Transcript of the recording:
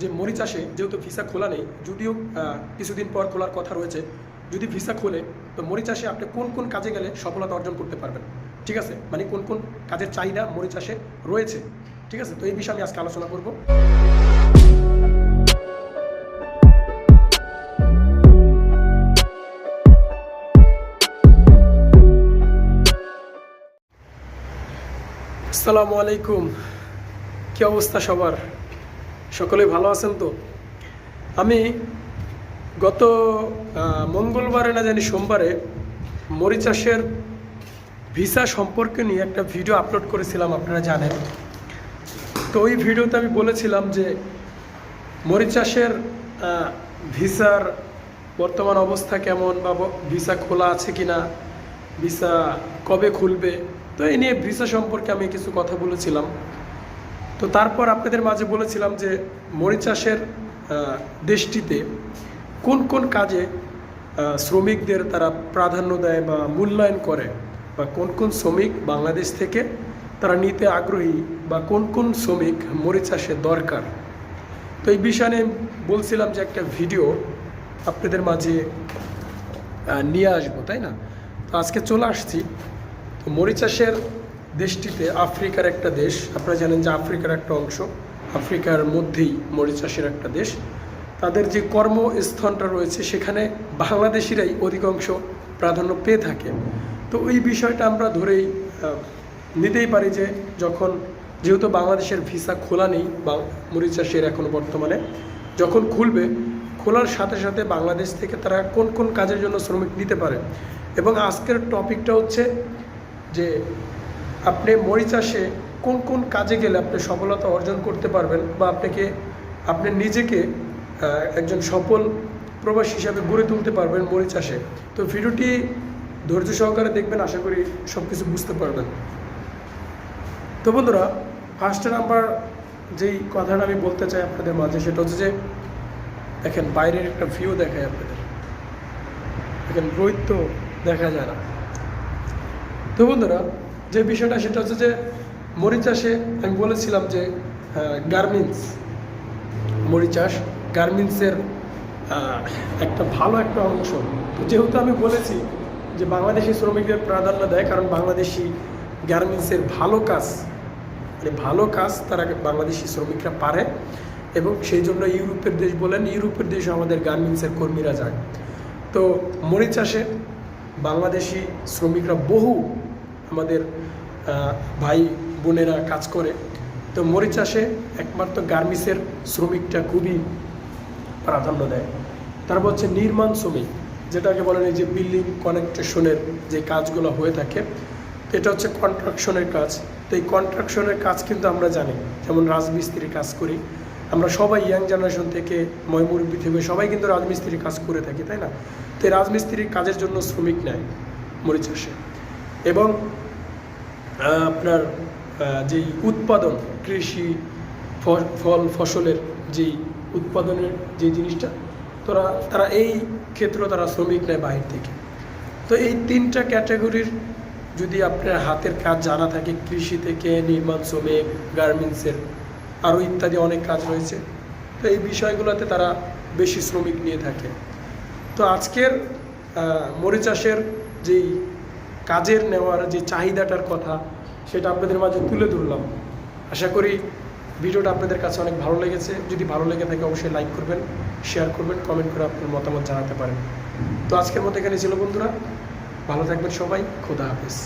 যে মরি চাষে যেহেতু ভিসা খোলা নেই, যদিও কিছুদিন পর খোলার কথা রয়েছে, যদি ভিসা খোলে, তো মরি চাষে আপনি কোন কোন কাজে গেলে সফলতা অর্জন করতে পারবেন? ঠিক আছে? মানে কোন কোন কাজের চাহিদা মরি চাষে রয়েছে? ঠিক আছে? তো এই বিষয়ে আমি আজকে আলোচনা করব। আসসালামু আলাইকুম। কি অবস্থা সবার? সকলে ভালো আছেন তো? আমি গত মঙ্গলবারে না জানি সোমবারে মরিচ চাষের ভিসা সম্পর্কে নিয়ে একটা ভিডিও আপলোড করেছিলাম, আপনারা জানেন। তো ওই ভিডিওতে আমি বলেছিলাম যে মরিচ চাষের ভিসার বর্তমান অবস্থা কেমন বা ভিসা খোলা আছে কি না ভিসা কবে খুলবে, তো এই নিয়ে ভিসা সম্পর্কে আমি কিছু কথা বলেছিলাম। তো তারপর আপনাদের মাঝে বলেছিলাম যে মরিচ চাষের দেশটিতে কোন কোন কাজে শ্রমিকদের তারা প্রাধান্য দেয় বা মূল্যায়ন করে বা কোন কোন শ্রমিক বাংলাদেশ থেকে তারা নিতে আগ্রহী বা কোন কোন শ্রমিক মরিচ চাষে দরকার। তো এই বিষয়ে নিয়ে বলছিলাম যে একটা ভিডিও আপনাদের মাঝে নিয়ে আসব, তাই না? তো আজকে চলে আসছি। তো মরিচাষের দেশটিতে আফ্রিকার একটা দেশ, আপনারা জানেন যে আফ্রিকার একটা অংশ, আফ্রিকার মধ্যেই মরিচাষের একটা দেশ। তাদের যে কর্মস্থানটা রয়েছে, সেখানে বাংলাদেশিরাই অধিকাংশ প্রাধান্য পেয়ে থাকে। তো ওই বিষয়টা আমরা ধরেই নিতেই পারি যে যখন, যেহেতু বাংলাদেশের ভিসা খোলা নেই, বা মরিচাষের এখনও বর্তমানে, যখন খুলবে, খোলার সাথে সাথে বাংলাদেশ থেকে তারা কোন কোন কাজের জন্য শ্রমিক নিতে পারে? এবং আজকের টপিকটা হচ্ছে যে আপনি মরি চাষে কোন কোন কাজে গেলে আপনি সফলতা অর্জন করতে পারবেন বা আপনাকে, আপনি নিজেকে একজন সফল প্রবাসী হিসাবে গড়ে তুলতে পারবেন মরি চাষে। তো ভিডিওটি ধৈর্য সহকারে দেখবেন, আশা করি সব কিছু বুঝতে পারবেন। তো বন্ধুরা ফার্স্ট নাম্বার যেই কথাটা আমি বলতে চাই আপনাদের মাঝে, সেটা হচ্ছে যে, দেখেন বাইরের একটা ভিউ দেখায় আপনাদের। দেখেন রোহিত তো দেখা যায় না। তো বন্ধুরা যে বিষয়টা সেটা হচ্ছে যে মরিচ চাষে আমি বলেছিলাম যে গার্মেন্টস মরিচ চাষ গার্মেন্টসের একটা ভালো একটা অংশ। যেহেতু আমি বলেছি যে বাংলাদেশি শ্রমিকদের প্রাধান্য দেয়, কারণ বাংলাদেশি গার্মেন্টসের ভালো কাজ মানে ভালো কাজ তারা বাংলাদেশি শ্রমিকরা পারে এবং সেই জন্য ইউরোপের দেশ বলেন, ইউরোপের দেশে আমাদের গার্মেন্টসের কর্মীরা যায়। তো মরিচ চাষে বাংলাদেশি শ্রমিকরা বহু আমাদের ভাই বোনেরা কাজ করে। তো মরিচ চাষে একমাত্র গার্মেন্টসের শ্রমিকটা খুবই প্রাধান্য দেয়। তারপর হচ্ছে নির্মাণ শ্রমিক, যেটাকে বলেন এই যে বিল্ডিং কনেকট্রেশনের যে কাজগুলো হয়ে থাকে। এটা হচ্ছে কন্ট্রাকশনের কাজ। তো এই কন্ট্রাকশনের কাজ কিন্তু আমরা জানি, যেমন রাজমিস্ত্রির কাজ করি। আমরা সবাই ইয়াং জেনারেশন থেকে ময়মুরব্বী থেকে সবাই কিন্তু রাজমিস্ত্রির কাজ করে থাকি, তাই না? তো এই রাজমিস্ত্রির কাজের জন্য শ্রমিক নেয় মরিচ চাষে। এবং আপনার যেই উৎপাদন কৃষি ফল ফসলের যেই উৎপাদনের যে জিনিসটা তোরা তারা এই ক্ষেত্রে তারা শ্রমিক নেয় বাইরে থেকে। তো এই তিনটা ক্যাটাগরির যদি আপনার হাতের কাজ জানা থাকে কৃষি থেকে নির্মাণ শ্রমিক গার্মেন্টসের আরও ইত্যাদি অনেক কাজ রয়েছে তো এই বিষয়গুলোতে তারা বেশি শ্রমিক নিয়ে থাকে। তো আজকের আহ, মরিচ চাষের যেই কাজের নেওয়ার যে চাহিদাটার কথা, সেটা আপনাদের মাঝে তুলে ধরলাম। আশা করি ভিডিওটা আপনাদের কাছে অনেক ভালো লেগেছে। যদি ভালো লেগে থাকে, অবশ্যই লাইক করবেন শেয়ার করবেন কমেন্ট করে আপনার মতামত জানাতে পারেন। তো আজকের মতো এখানে ছিল বন্ধুরা। ভালো থাকবেন সবাই। খোদা হাফেজ।